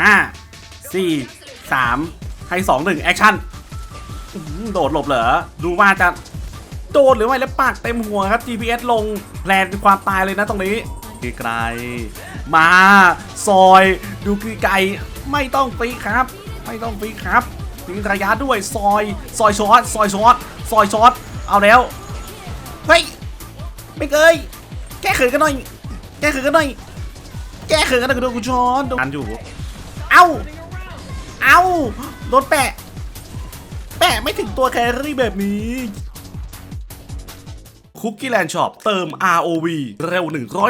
ห้าสี่สามให้สองหนึ่งแอคชั่น โดดหลบเหรอ ดูว่าจะโดดหรือไม่แล้วปากเต็มหัวครับ GPS ลงแพลนเป็นความตายเลยนะตรงนี้ไกลๆมาซอย ดูไกลๆไม่ต้องปีครับ ไม่ต้องปีครับปีระยะด้วยซอย ซอยช็อตซอยช็อตซอยช็อตเอาแล้วเฮ้ยไม่เคยแก้เขินกันหน่อย แก้เขินกันหน่อย แก้เขินกันหน่อยคุณผู้ชมดูกันอยู่ เอ้า เอ้าโดนแปะ แปะไม่ถึงตัวแครี่แบบนี้คุกกี้แลนด์ช็อปเติม ROV เร็ว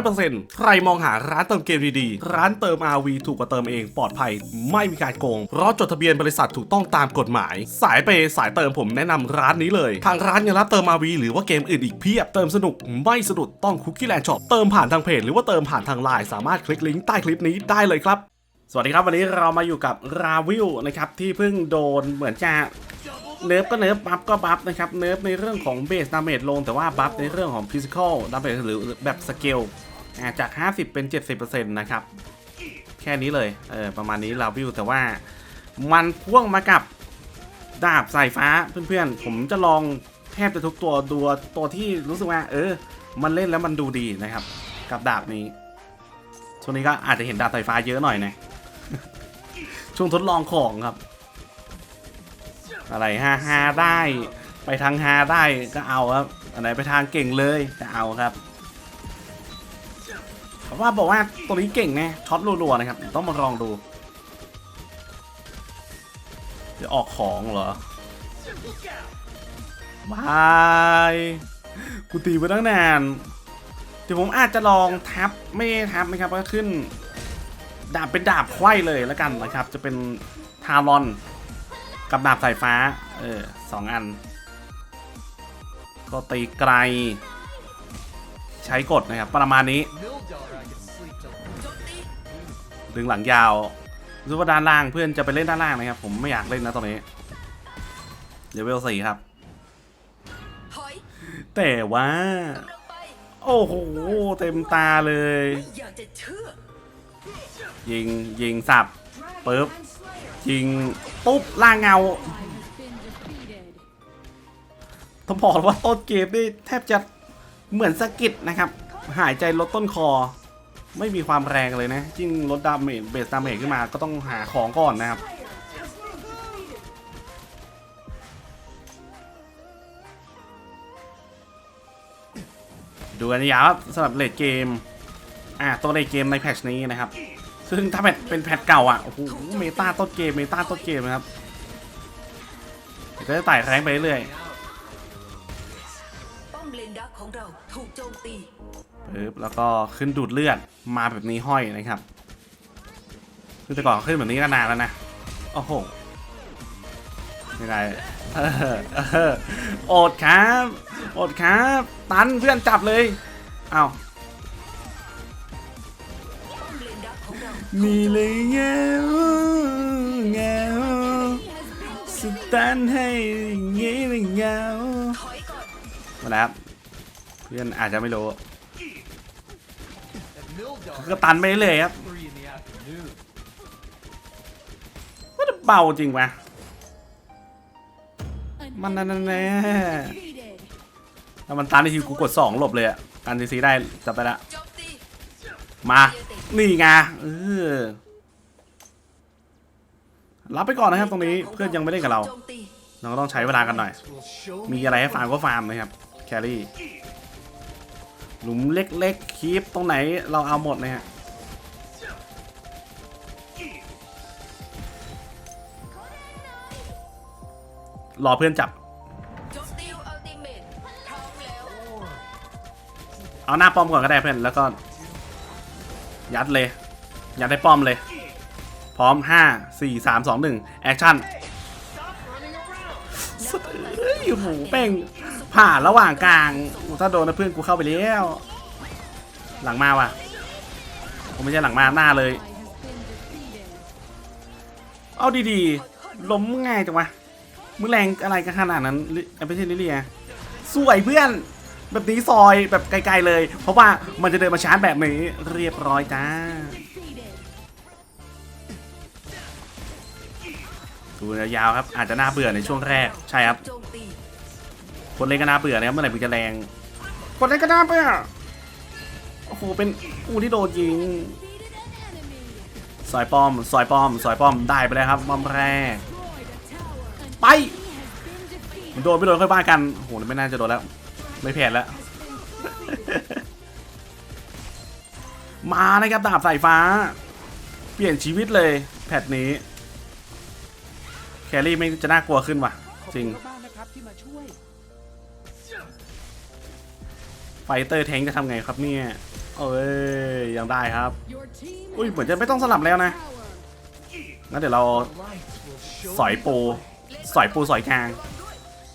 100%ใครมองหาร้านเติมเกมดีๆ ร้านเติม ROV ถูกกว่าเติมเองปลอดภัย ไม่มีการโกง เพราะจดทะเบียนบริษัทถูกต้องตามกฎหมาย สายเปย์สายเติมผมแนะนำร้านนี้เลย ทางร้านยังรับเติม ROV หรือว่าเกมอื่นอีกเพียบ เติมสนุกไม่สะดุดต้องคุกกี้แลนด์ช็อปเติมผ่านทางเพจหรือว่าเติมผ่านทางไลน์สามารถคลิกลิงก์ใต้คลิปนี้ได้เลยครับ สวัสดีครับวันนี้เรามาอยู่กับราวิวนะครับที่เพิ่งโดนเหมือนจะเนิร์ฟก็เนิร์ฟบัฟก็บัฟนะครับเนิร์ฟในเรื่องของเบสดาเมจลงแต่ว่าบัฟในเรื่องของฟิสิกอลดาเมจหรือแบบสเกลจาก 50 เป็น 70%นะครับแค่นี้เลยเออประมาณนี้ราวิวแต่ว่ามันพ่วงมากับดาบสายฟ้าเพื่อนๆ ผมจะลองแทบจะทุกตัวดูตัวที่รู้สึกว่า เออ มันเล่นแล้วมันดูดีนะครับ กับดาบนี้ช่วงนี้ก็อาจจะเห็นดาบสายฟ้าเยอะหน่อยนะ ช่วงทดลองของครับ อะไรฮาฮาได้ ไปทางฮาได้ก็เอาครับอันไหนไปทางเก่งเลยก็เอาครับเพราะว่าบอกว่าตัวนี้เก่งนะช็อตรัวๆนะครับ ต้องมาลองดูจะออกของเหรอบายกูตีมาตั้งนานเดี๋ยวผมอาจจะลองทับไม่ทับนะครับก็ขึ้น ดาบเป็นดาบไขว้เลยแล้วกันนะครับ จะเป็นทารอนกับดาบสายฟ้า เออสองอัน ก็ตีไกล ใช้กดนะครับ ประมาณนี้ ดึงหลังยาวรู้ว่าด้านล่างเพื่อนจะไปเล่นด้านล่างนะครับ ผมไม่อยากเล่นนะตอนนี้เลเวลสี่ครับ แต่ว่า โอ้โห เต็มตาเลย ยิงยิงสับปึ๊บยิงปุ๊บล่างเงาต้องบอกว่าต้นเกมนี่แทบจะเหมือนสะกิดนะครับ หายใจลดต้นคอ ไม่มีความแรงเลยนะยิ่งลดดาเมจเบสดาเมจขึ้นมาก็ต้องหาของก่อนนะครับดูกันยาวครับสำหรับเลดเกม อ่าตัวเลดเกมในแพทชนี้นะครับ ซึ่งถ้าแพทเป็นแพทเก่าอะโอ้โหเมตาต้นเกมเมตาต้นเกมนะครับเดี๋ยวก็จะไต่แรงไปเรื่อยป้อมเลนดักของเราถูกโจมตีปึ๊บแล้วก็ขึ้นดูดเลือดมาแบบนี้ห้อยนะครับคือแต่ก่อนขึ้นแบบนี้ก็นานแล้วนะโอ้โหยังไงเออเอออดครับอดครับ ตันเพื่อนจับเลย เอา มีเลยเงาเงาสตันให้เงี้ยเงามาแล้วเพื่อนอาจจะไม่รู้ก็ตันไปเรื่อยครับว่าจะเบาจริงวะมันนั่นแน่ถ้ามันตันในทีกูกด2หลบเลยอะการซีซีได้จับไปละมา นี่ไงเออรับไปก่อนนะครับตรงนี้เพื่อนยังไม่เล่นกับเรา เราก็ต้องใช้เวลากันหน่อย มีอะไรให้ฟาร์มก็ฟาร์มนะครับ แครี่ หลุมเล็กๆคีปตรงไหนเราเอาหมดนะฮะรอเพื่อนจับ เอาหน้าป้อมก่อนก็ได้เพื่อนแล้วก็ ยัดเลย ยัดให้ป้อมเลย พร้อม 5 4 3 2 1 แอคชั่นเอ้ยโอ้โหแป้งผ่านระหว่างกลางถ้าโดนนะเพื่อนกูเข้าไปแล้ว หลังมาว่ะผมไม่ใช่หลังมาหน้าเลย เอาดีๆ ล้มง่ายจังวะมึงแรงอะไรกันขนาดนั้นลิไม่ใช่ลิเลียสวยเพื่อน แบบนี้ซอยแบบไกลๆเลย เพราะว่ามันจะเดินมาชาร์จแบบนี้เรียบร้อยจ้าดูยาวๆครับอาจจะน่าเบื่อในช่วงแรกใช่ครับโจมตีคนเล่นก็น่าเบื่อนะครับเมื่อไหร่มึงจะแรงคนเล่นก็น่าเบื่อโอ้โหเป็นกูที่โดนยิงสอยป้อมสอยป้อมสอยป้อมได้ไปแล้วครับป้อมแรกไปโดนไม่โดนค่อยว่ากันโอ้โหไม่น่าจะโดนแล้ว ไม่แพ้แล้ว มานะครับดาบสายฟ้า เปลี่ยนชีวิตเลย แพทนี้ แครี่ไม่จะน่ากลัวขึ้นว่ะ จริง ไฟเตอร์แทงจะทำไงครับเนี่ย เอ้ย ยังได้ครับ อุ้ย เหมือนจะไม่ต้องสลับแล้วนะ งั้นเดี๋ยวเราสอยปู สอยปูสอยกลาง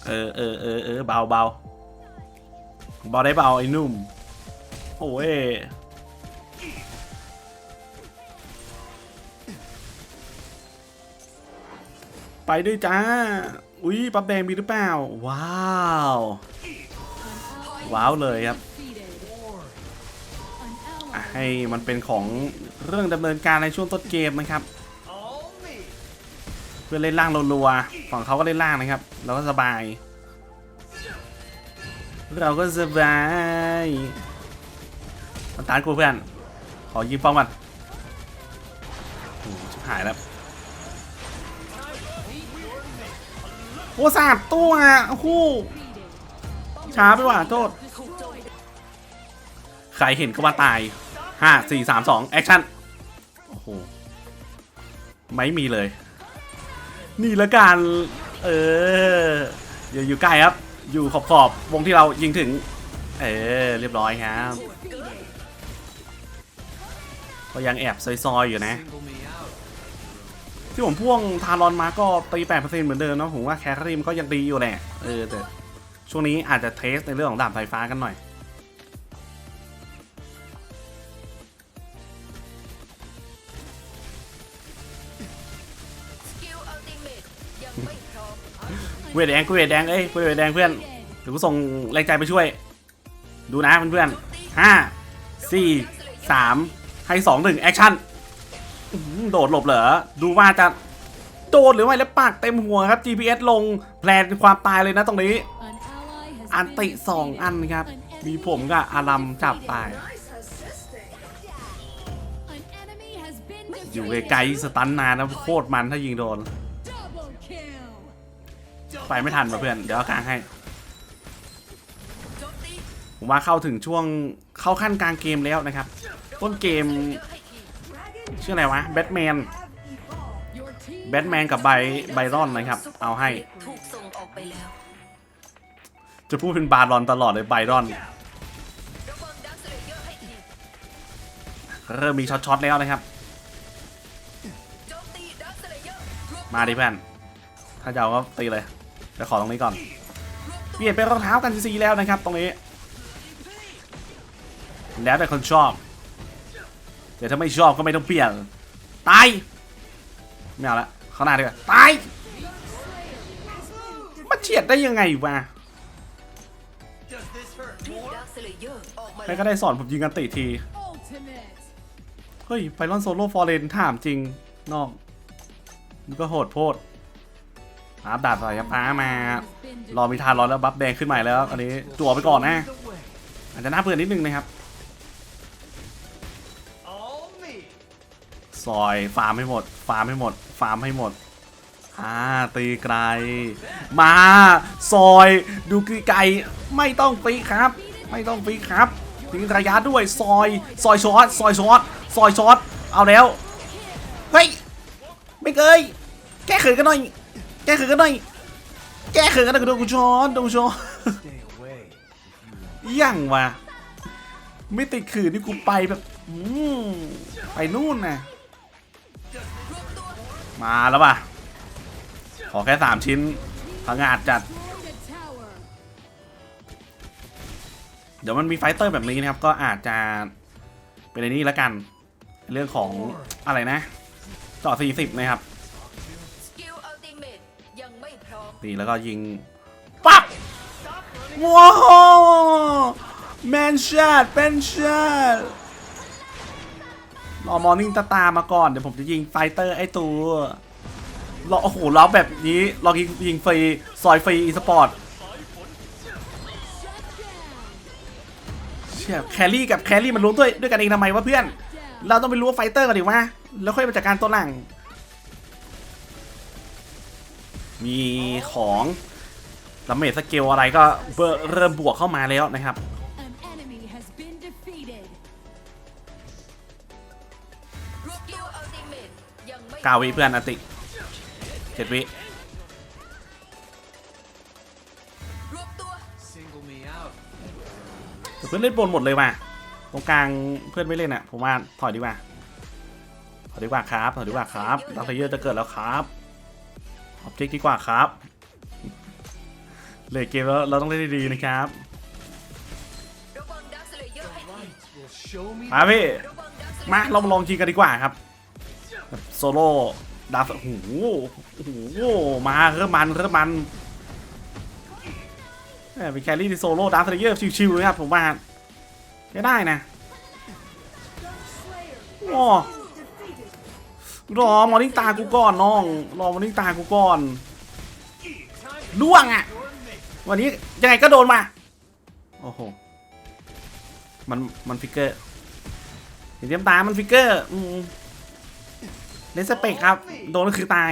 เออเออเออเออเบาเบา เบาได้เบาไอ้นุ่ม โอ้ยไปด้วยจ้า อุ้ยปั๊บแดงมีหรือเปล่า ว้าว ว้าวเลยครับให้มันเป็นของเรื่องดำเนินการในช่วงต้นเกมนะครับ เพื่อเล่นล่างรัวๆฝั่งเขาก็เล่นล่างนะครับเราก็สบาย เราก็สบายมันตานกูเพื่อน ขอยิงป้องมันหชิบหายแล้ว โอ้สาบตัวโอ้โหช้าไปว่ะโทษ ใครเห็นก็ว่าตายห้าสี่สามสองแอคชั่น โอ้โห ไม่มีเลย นี่ละกัน เออ อย่าอยู่ใกล้ครับ อยู่ขอบขอบๆวงที่เรายิงถึง เออเรียบร้อยครับก็ยังแอบซอยๆอยู่นะ ที่ผมพ่วงทารอนมาก็ตี8%เหมือนเดิมเนะผมว่าแครีมก็ยังดีอยู่แหละเออแต่ช่วงนี้อาจจะเทสในเรื่องของดาบไฟฟ้ากันหน่อย เวทแดงกูเวทแดงเอ้ยกูเวทแดงเพื่อนเดี๋ยวกูส่งแรงใจไปช่วย ดูนะเพื่อนๆห้าสี่สามให้สองหนึ่งแอคชั่นโดดหลบเหรอดูว่าจะโดดหรือไม่แล้วปากเต็มหัวครับ GPS ลงแพลนความตายเลยนะตรงนี้ อันติสองอันครับ มีผมกับอารัมจับตาย อยู่ไกลๆสตันนานนะโคตรมันถ้ายิงโดน ไปไม่ทันว่ะเพื่อน เดี๋ยวเอากลางให้ ผมว่าเข้าถึงช่วงเข้าขั้นกลางเกมแล้วนะครับ ต้นเกม ชื่ออะไรวะแบทแมนแบทแมนกับไบไบรอนนะครับ เอาให้ จะพูดเป็นบารอนตลอดเลยไบรอน เริ่มมีช็อตๆแล้วนะครับมตีดักสเลเยอร์รวบมาดิเพื่อน ถ้าจะเอาก็ตีเลย เดี๋ยวขอตรงนี้ก่อน เปลี่ยนเป็นรองเท้ากันซีแล้วนะครับ ตรงนี้ แล้วแต่คนชอบแต่ถ้าไม่ชอบก็ไม่ต้องเปลี่ยน ตาย ไม่เอาละเข้าหน้าดีกว่าตาย มาเฉียดได้ยังไงวะใครก็ได้สอนผมยิงกันติที เฮ้ยไฟลอนโซโล่ฟอร์เรนถามจริงนอกมันก็โหดโพด อาบดาบสายฟ้ามา รอมีทานร้อนแล้วบัฟแดงขึ้นใหม่แล้ว อันนี้จั่วไปก่อนนะ อาจจะน่าเบื่อนิดนึงนะครับซอยฟาร์มให้หมด ฟาร์มให้หมด ฟาร์มให้หมดอ่าตีไกล มาซอยดูไกลไม่ต้องฟีครับ ไม่ต้องฟีครับทิ้งระยะด้วยซอยซอยช็อตซอยช็อตซอยช็อตเอาแล้วเฮ้ยไม่เคยแก้เขินกันหน่อย แก้เขินกันหน่อย แก้เขินกันหน่อยโดนกูช้อนโดนกูช้อนยังวะไม่ติดขืนนี่กูไปแบบอืมไปนู่นนะมาแล้วป่ะ ขอแค่สามชิ้นพังอาจจัด เดี๋ยวมันมีไฟเตอร์แบบนี้นะครับ ก็อาจจะเป็นในนี้แล้วกัน เรื่องของอะไรนะเจาะ40 นะครับ ไม่พร้อมนี่แล้วก็ยิง ปั๊บว้าวแมนชัดเป็นชัดรอมอร์นิ่งตาตามาก่อน เดี๋ยวผมจะยิงไฟเตอร์ไอตัวราโอ้โหเราแบบนี้รายิงยิงฟรีซอยฟรีอีสปอร์ตเชี่ยแครี่กับแครี่มันรวมด้วยด้วยกันเองทำไมวะเพื่อน เราต้องไปรู้ว่าไฟเตอร์กันดิวะแล้วค่อยมาจัดการตัวหลัง มีของดาเมจสเกลอะไรก็เบอร์เริ่มบวกเข้ามาแล้วนะครับ An enemy has been defeated. รวบกิลอัลติเมตยังไม่กาวิเพื่อนอติเจ็ดวิรวบตัว Single me out. แต่เพื่อนเล่นบนหมดเลยว่ะตรงกลางเพื่อนไม่เล่นอะผมว่าถอยดีกว่าถอยดีกว่าครับถอยดีกว่าครับดาวเทเยอร์จะเกิดแล้วครับออบ เจกต์ดีกว่าครับเลยเกมแล้วเราต้องเล่นดีๆนะครับมาพี่ มาเรามาลองยิงกันดีกว่าครับโซโล่ดาวโอ้โหโอ้โหมาเริ่มมันเริ่มมันเป็นแครี่ที่โซโล่ดาวเทเยอร์ชิวๆนะครับผมว่าใช้ได้นะโอ้ รอมอนิ่งตากูก่อนน้อง รอมอนิ่งตากูก่อนล่วงอะ วันนี้ยังไงก็โดนมา โอ้โห มันมันฟิกเกอร์เห็นเต็มตา มันฟิกเกอร์อืมเลนสเปกครับ โดนก็คือตาย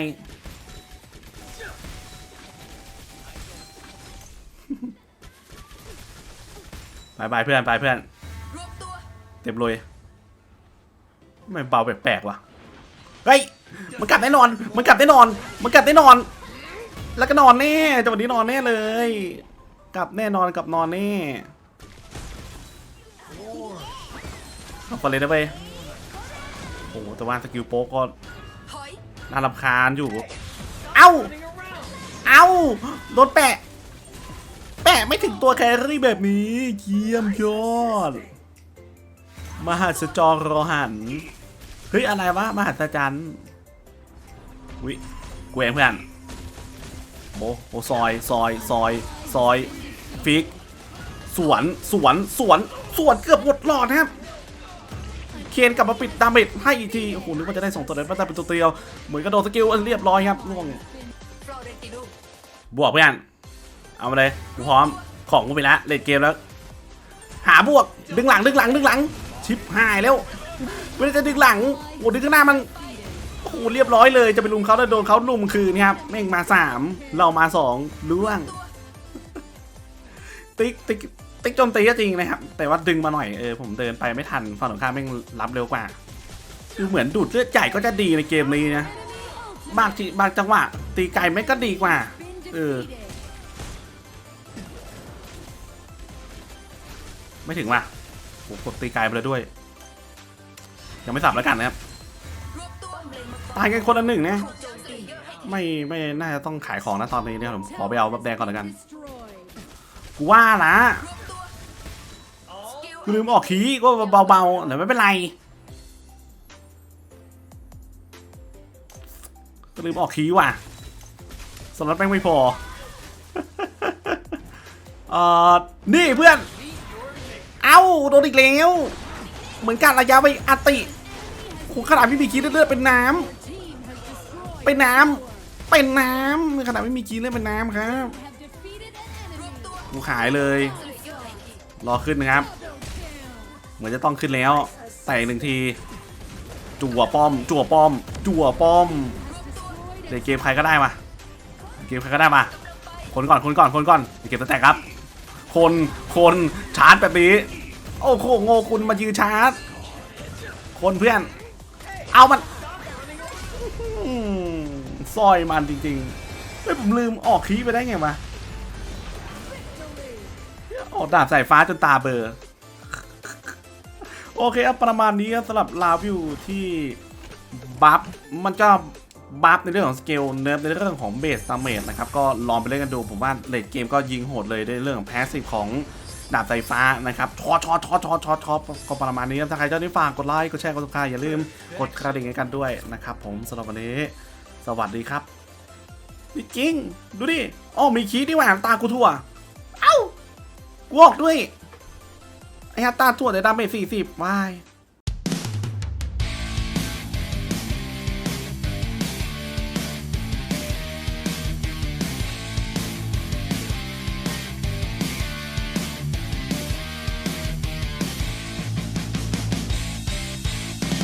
บายบายเพื่อนบายเพื่อนเต็มเลยไม่เบาแปลกๆว่ะ เฮ้ยมันกลับแน่นอน มันกลับแน่นอน มันกลับแน่นอน แล้วก็นอนแน่จังหวะนี้นอนแน่เลย กลับแน่นอนกลับนอนแน่เอาไปเลยนะไปโอ้แต่ว่าสกิลโป๊กก็น่ารำคาญอยู่ เอ้า เอ้าโดนแปะ แปะไม่ถึงตัวแครี่แบบนี้ เยี่ยมยอด มหัศจรรอหัน ฮ้ย อะไรวะ มหัศจรรย์วิกูเองเพื่อนโอ้โหซอยซอยซอยซอย ฟิก สวน สวน สวน สวน เกือบหมดหลอดนะครับ เคนกลับมาปิดดาเมจให้อีกที โอ้โห นึกว่าจะได้สองตัวเลยว่าจะเป็นตัวเดียว เหมือนกระโดดสกิลเรียบร้อยครับล่วงบวกเพื่อน เอามาเลยกูพร้อม ของกูไปแล้วเล่นเกมแล้ว หาบวก ดึงหลัง ดึงหลัง ดึงหลัง ชิปหายแล้ว ไม่ได้จะดึงหลังโอ้ดึงข้างหน้ามันโอ้โหเรียบร้อยเลยจะไปลุมเขาแล้วโดนเขาลุมคืนครับแม่งมาสามเรามาสองล่วง ติ๊กติ๊กติ๊กโจมตีก็จริงนะครับ แต่ว่าดึงมาหน่อยเออผมเดินไปไม่ทันฝั่งตรงข้ามแม่งรับเร็วกว่าคือเหมือนดูดเลือดใหญ่ก็จะดีในเกมนี้นะบางทีบางจังหวะ ตีไก่ไม่งก็ดีกว่า Been Ừ. defeated. ไม่ถึงว่ะโหกดตีไกลไปเลยด้วย ยังไม่สับแล้วกันนะครับรวบตัวเลนมังกรตายกันคนละหนึ่งนะถูกโจมตีเยอะให้ทีไม่ไม่น่าจะต้องขายของนะตอนนี้เนี่ยผมขอไปเอาแบบแดงก่อนแล้วกัน Destroyed. กูว่าละรวบตัวสกิลกูลืมออกคีย์ก็เบาๆแต่ไม่เป็นไรก็ลืมออกคีย์ว่ะสำหรับแม่งไม่พอเอ่อนี่เพื่อน เอ้าโดนอีกแล้ว เหมือนกันระยะไปอัติโอ้ ขนาดไม่มีคีย์เลือดเป็นน้ำเป็นน้ำเป็นน้ำขนาดไม่มีจีนเลยเป็นน้ำครับกูขายเลย รอขึ้นนะครับ เหมือนจะต้องขึ้นแล้ว แต่หนึ่งที จั่วป้อม จั่วป้อม จั่วป้อมเดี๋ยวเกมใครก็ได้มา เกมใครก็ได้มา คนก่อน คนก่อน คนก่อนเดี๋ยวเกมจะแตกครับ คน คนชาร์จแบบนี้ โอ้โหโง่คุณมายืนชาร์จ คนเพื่อน เอามันซอยมันจริงๆเฮ้ยผมลืมออกคีไปได้ไงวะออกดาบสายฟ้าจนตาเบอร์โอเคครับประมาณนี้สำหรับลาวิวที่บัฟมันก็บัฟในเรื่องของสเกลเนิร์ฟในเรื่องของเบสตาเมจนะครับ ก็ลองไปเล่นกันดู ผมว่าเลดเกมก็ยิงโหดเลยในเรื่องของแพสซีฟของ ดาบสายฟ้านะครับชอชอชอชอชอชอก็ประมาณนี้ถ้าใครชอบนี่ฝากกดไลค์กดแชร์กดติดตามอย่าลืมกดกระดิ่งให้กันด้วยนะครับผมสำหรับวันนี้ สวัสดีครับนี่จริง ดูดิอ๋อมีคีย์ดีกว่าตากูทั่ว เอ้ากูออกด้วยไอ้ฮัตตาทั่วแต่ดาเมจสี่สิบวาย